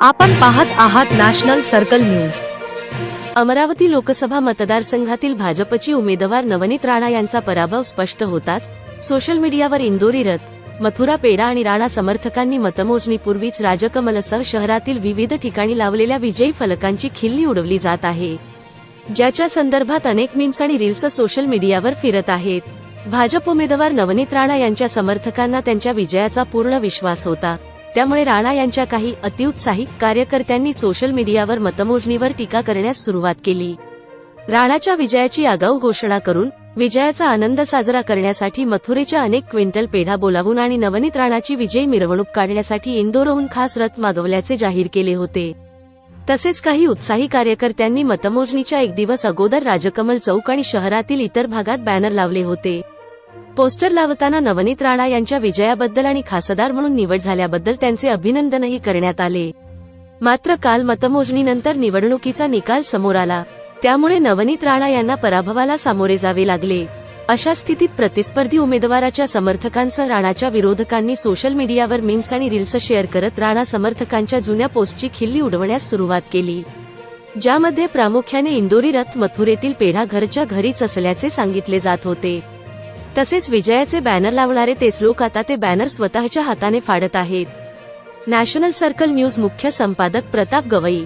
आपण पाहत आहात national circle news. Amravati Lok Sabha मतदारसंघातील भाजपची उमेदवार नवनीत राणा यांचा पराभव स्पष्ट होताच सोशल मीडियावर इंदोरी रथ मथुरा पेडा आणि राणा समर्थकांनी मतमोजणीपूर्वीच राजकमलसह शहरातील विविध ठिकाणी लावलेल्या विजयी फलकांची खिल्ली उडवली जात आहे. ज्याच्या संदर्भात अनेक मीम्स आणि रील्स सोशल मीडियावर फिरत आहेत. भाजप उमेदवार नवनीत राणा यांच्या समर्थकांना त्यांच्या विजयाचा पूर्ण विश्वास होता. त्यामुळे राणा यांच्या काही अतिउत्साही कार्यकर्त्यांनी सोशल मीडियावर मतमोजणीवर टीका करण्यास सुरुवात केली. राणाच्या विजयाची आगाऊ घोषणा करून विजयाचा आनंद साजरा करण्यासाठी मथुरेच्या अनेक क्विंटल पेढा बोलावून आणि नवनीत राणाची विजयी मिरवणूक काढण्यासाठी इंदोरहून खास रथ मागवल्याचे जाहीर केले होते. तसेच काही उत्साही कार्यकर्त्यांनी मतमोजणीच्या एक दिवस अगोदर राजकमल चौक आणि शहरातील इतर भागात बॅनर लावले होते. पोस्टर लावताना नवनीत राणा यांच्या विजयाबद्दल आणि खासदार म्हणून निवड झाल्याबद्दल त्यांचे अभिनंदनही करण्यात आले. मात्र काल मतमोजणीनंतर निवडणुकीचा निकाल समोर आला. त्यामुळे नवनीत राणा यांना पराभवाला सामोरे जावे लागले. अशा स्थितीत प्रतिस्पर्धी उमेदवाराच्या समर्थकांसह राणाच्या विरोधकांनी सोशल मीडियावर मीम्स आणि रील्स शेअर करत राणा समर्थकांच्या जुन्या पोस्टची खिल्ली उडवण्यास सुरुवात केली. ज्यामध्ये प्रामुख्याने इंदोरी रथ मथुरेतील पेढा घरच्या घरीच असल्याचे सांगितले जात होते. तसेच विजयाचे बॅनर लावणारे तेच लोक आता ते बॅनर स्वतःच्या हाताने फाडत आहेत. नॅशनल सर्कल न्यूज मुख्य संपादक प्रताप गवई